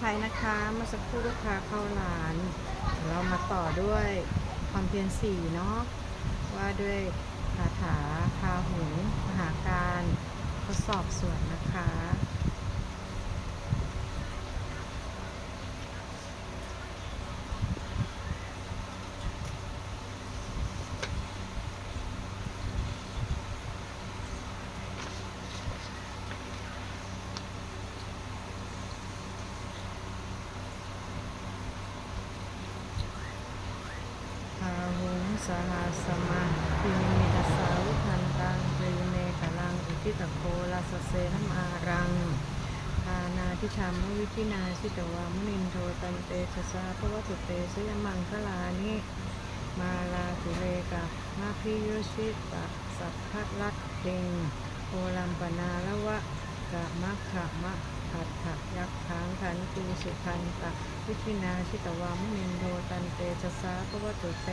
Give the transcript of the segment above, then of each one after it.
ภัยนะคะเมื่อสักครู่ลูกค้าเข้าร้าน เรามาต่อด้วยความเพียรสี่เนาะว่าด้วยคาถาพาหูมหาการทดสอบสวนนะคะ พาหุงสหัสมาพินิมิตสาวุทันตังเรเมกลังอุทิ ตโคลาสเสนมารังทานาทิชามวิพินาสิตวามุนินโทตันเตชะสาภวตุเตสยมังคลานิมาลาตุเลกะมาพิโยชิตะสัพพะลัดเดงโอลัมปนาละวะกะมัคขะมะขัดขะยักขางขันตูสุขันตะวิธินาชิตวามุนินโดตันเตชะสาปวัตุเต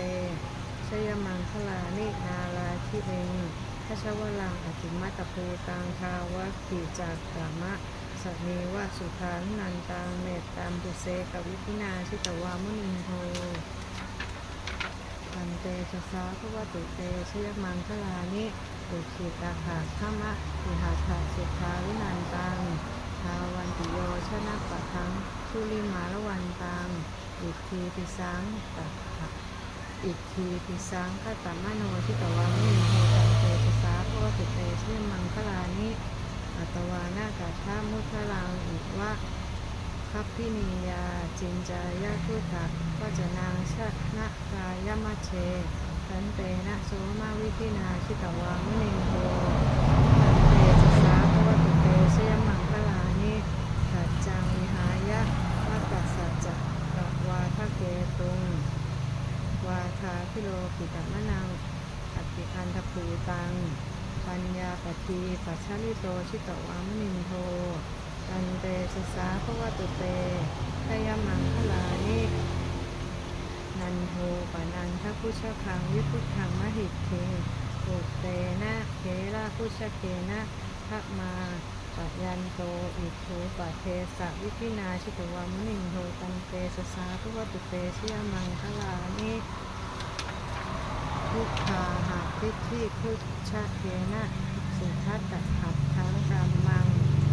ชยมังคลานินาลาทิเรง ทชวลังอจิมัตตภูตังคาวกิจากกามะสมีวะสุขันนันตังเมตตัมปุเสกวิธินาชิตวามุนิโทตันเตชะสาปวัตุเตชยมังคลานิปุขิตาหาขมะอิหาถาสุขาวินันตังทาวันติโยชนะปะทังชุลิมาละวันตังอิทีปิสังตัทะอิทีปิสังคตมโนทิตวามิโหตันเตชะสาเพราะว่าติเตชื่อมังคลานิอั ตวานากัทามุทลังอิวะคัพพินียาจินจายาทุตักก็จะนางชนะกายมะเชทันเตนะโสมาวิทินาชิตวามิเนโท เตชะสาภวตุเตชยมังคลานิสัจจังวิหายะวัตตสัจจะกวาทะเกตุง วาทาพิโลกิตมะนังอติอันทภูตัง ปัญญาปทีปัชชลิโตชิตวามนินโทตันเตชสาภวตุเตชยมังคลานินันโทปนันทพุชคังวิพุทธังมหิตเทปุเตนะเขระพุชเคนะพระมาปะยันโตอิทูปะเทสะวิพินาชิตวามนินโทตันเตสสาทุวตุเตชยมังคลานิพุทธาหาทิฏฐิพุชเคนะ สุทัตตะขัดทังกรรมัง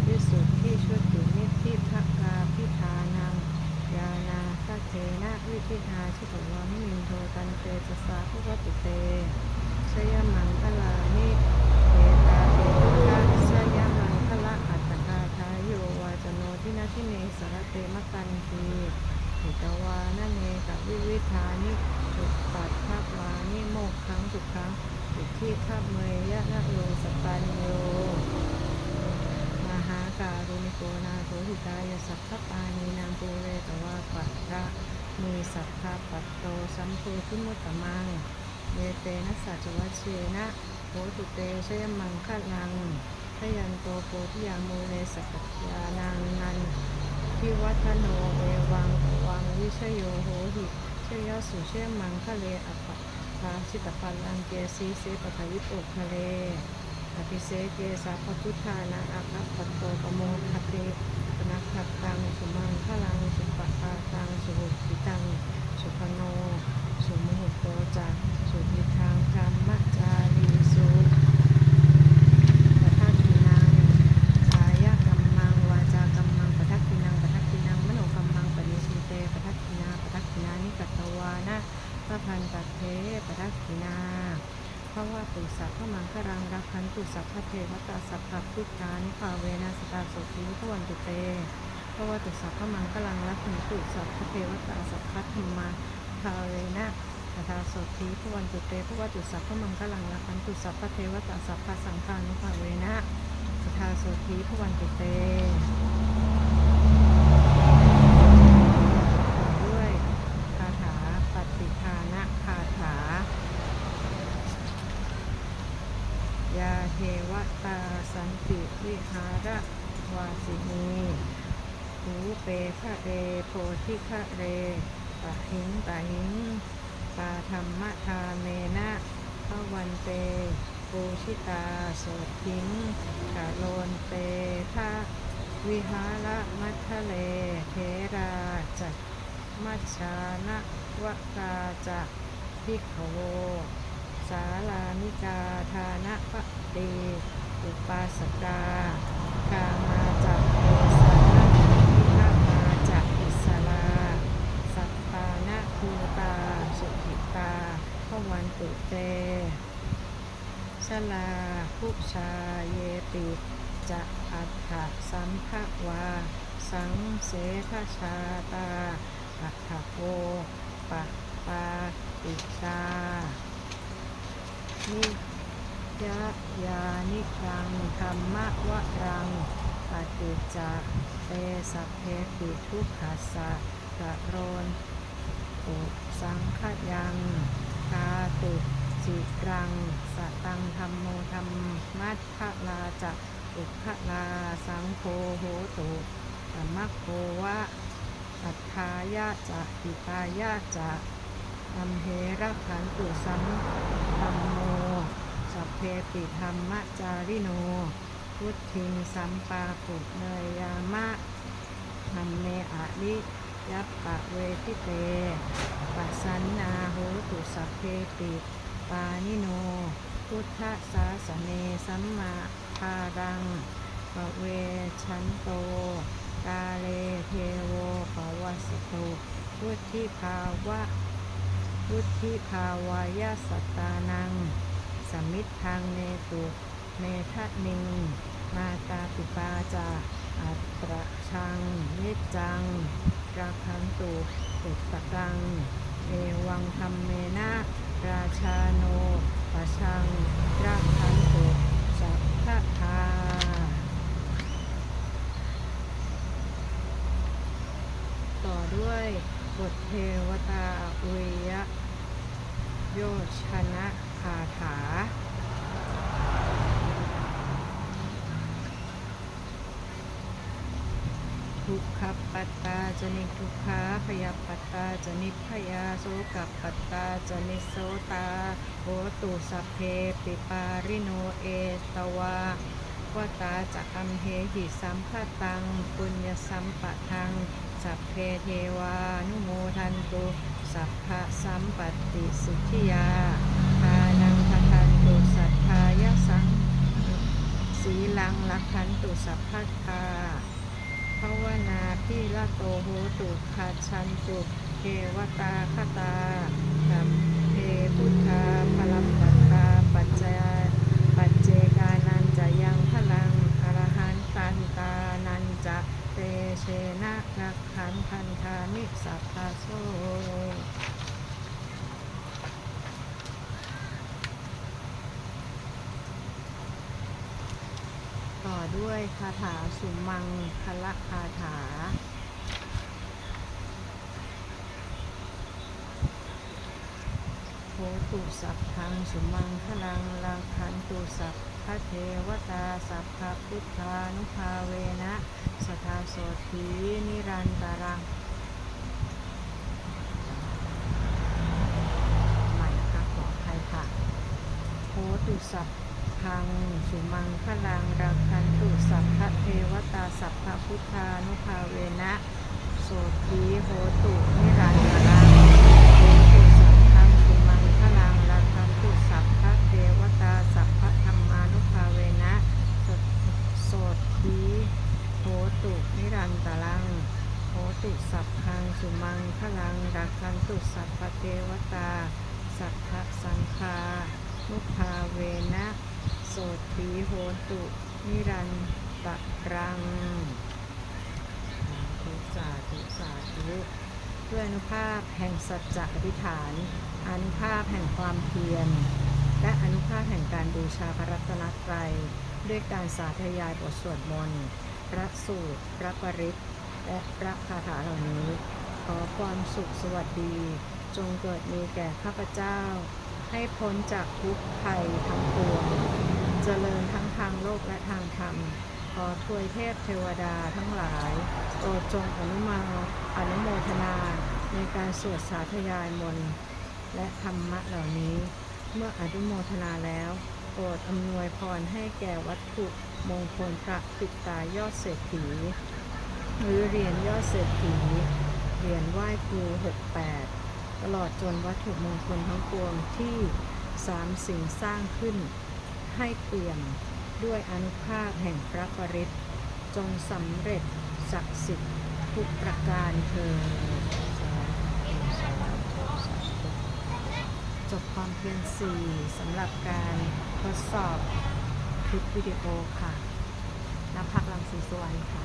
วิสุทธิชุตินิธิภกาพิธานังยานาสเทนะวิธิทาชิตวามินินโทตันเตสสาภวตุเตชยมังคลานิเอตาเตทุกขาชยมังคละอัตตกาทายโยวาจโนทินาทิเนสรเตมกันตีหิตวานเนกวิวิธานิสุปัตถวานิโมกขังสุขังสุขีขับเมยยะนะโลสปัญโย มหาการุณิโกนาโถหิตายสัพพปานีนางปูเรตวาปัตระมี สัพพะปัตโตสัมโพธิมุตตมังเยเตนะสัจวัชเชนะโหตุเตชยมังคะลังทยันโตโพธิยามูเลสกัจยานังนันทิวัฒโนเอวังวังวิชโยโหหิเชยสุเชมังคะเลอัปปะทาชิตปันลังเกสีเสปทวิโตคะเลอภิเสเกสาพพุทธานาอัคคปัตโตปโมคติปนัคขัตตังสุมังคลังสุ ปาตัง สุหุติตัง สุพโน สุมุหุโตจักสุทิทางธรรมจารีสุปทักขินังกายกัมมัง วาจากัมมังปทักขินังปทักขินัง มโนกัมมังปณิสุเตปทักขินาปทักขินานิกัตตวานะพระพันตเทปทักขินาเพราะว่าตุสัพพมังครังรักขันตุสัพพเทวตาสัพพพุทธานิภาเวนะสตาโสติทวันตุเต พราะว่าตุสัพพมังครังรักขันตุสัพพเทวตาสัพพธรรมาภาเวนะสตาโสติทวันตุเตพระว่าตุสัพพมังครังรักันตุสัพพเทวตาสัพพสังฆานุภาเวนะสตาโสติทวันตุเตด้วยคาถาปฏิภาณคาถายาเทวตาสันติวิหารวาสินี หูเปคะเรโพธิคะเรปะหิงปะหิงปาธรรมทาเมนะพระวันเตปูชิตาโสทิงกะโลนเตทะวิหารมัทะเลเทราจักมัชชานะวกาจะพิกขโว สาลานิกาทานะปะเตอุปาสกากามาจากเทสานะพิฆามาจากอิสลา สัตตานะคูตา สุขิตาพวันตุเต ชลาภุ ชาเยติ จะอัฏฐสัมภวา สังเสทชาตา อัฏฐโกปะปาติตานิยยานิกังธรรมวรังปฏิจจเตสัพเพปิทุกขัสสะกะโรนตุสังขยัง กาตุจิรัง สตังธรรมโมธรรม มัทธลาจะอุคลาสังโฆโหตุธรรมโควะอัฏฐายะจะปิตายะจะอัมเหระขันตุสัมธรรมโมสัพเพปิธรรมจาริโน พุทธิงสัมปาปุเนยยามะธรรมเมอะลิยัปปะเวทิเตปัสสันนาโหตุสัพเพปิ ปานิโน พุทธสาสเนสัมมาคารังปเวชันโต กาเลเทโวปวัสโตพุทธิภาวะพุทธิภาวายาสตานัง สมิทธังเนตุเมทะนิง มาตาปิปาจาอัตระชังนิจจังราคันตุปุตตะกัง เอวังธรรมเมนะ ราชาโนปะชังรักทันตุสัพพะทาต่อด้วยบทเทวตาอุยยะ โยชนะคาถา ทุกขปัตตาจนิทุกขาพยาปัตตาจนิพยาโสกับปัตตาจนิโสตาโหตุสัพเพปิปาริโนเอตวาวตาจะอัมเหหิสัมภตังปุญญสัมปะทังสัพเพเทวานุโมทันตุสัพพะสัมปติสิทธิยาทานังททันตุสัทธายสังสีลังลักขันตุสัพพะทา วนาพิละโตโหตุขาชันตุเทวตาคตาสัมเพพุทธาพลัมปัตตาปัจจยปัจเจกานันจะยังพลังอรหันตันตานันจะเตเชนะนักขันพันธามิสัพพาโซต่อด้วยคาถา สุมังคละคาถาโหตุสัพพังสุมังคลังลังคันตุสัพพะเทวตาสัพพพุทธานุภาเวนะ สทาโสธีนิรันตรังใหม่นะคะขออภัยค่ะโหตุสัพ พัง สุมังพลังรักขันตุสัพพะเทวตาสัพพะพุทธานุภาเวนะ โสตีโหตุนิรันดรังโหตุสัพพังสุมังคลังรักขันตุสัพพะเทวตาสัพพะธรรมานุภาเวนะโสธีโหตุนิรันตรังโหตุสัพพังสุมังคลังรักขันตุสัพพะเทวตา สัพพะสังฆานุภาเวนะโสตีโหตุนิรันต รังสาธุสาธุสาธุด้วยอนุภาพแห่งสัจจะอธิษฐาน อนุภาพแห่งความเพียร และอนุภาพแห่งการบูชาพระรัตนตรัย ด้วยการสาธยายบทสวดมนต์ พระสูตร พระปริตและพระคาถาเหล่านี้ ขอความสุขสวัสดี จงเกิดมีแก่ข้าพเจ้า ให้พ้นจากทุกภัยทั้งปวง เจริญทั้งทางโลกและทางธรรม ขอทวยเทพเทวดาทั้งหลาย โปรดจงอนุมาอนุโมทนาในการสวดสาธยายมนต์และธรรมะเหล่านี้ เมื่ออนุโมทนาแล้ว โปรดอำนวยพรให้แก่วัตถุมงคลพระปิดตายอดเศรษฐีหรือเหรียญยอดเศรษฐีเหรียญไหว้ครู68 ตลอดจนวัตถุมงคลทั้งปวงที่สามสิ่งสร้างขึ้นให้เปี่ยม ด้วยอนุภาพแห่งพระปริตจงสำเร็จศักดิ์สิทธิ์ทุกประการเธอจบความเพียรสี่สำหรับการทดสอบคลิปวิดีโอค่ะนภักลังสีสวรรณค่ะ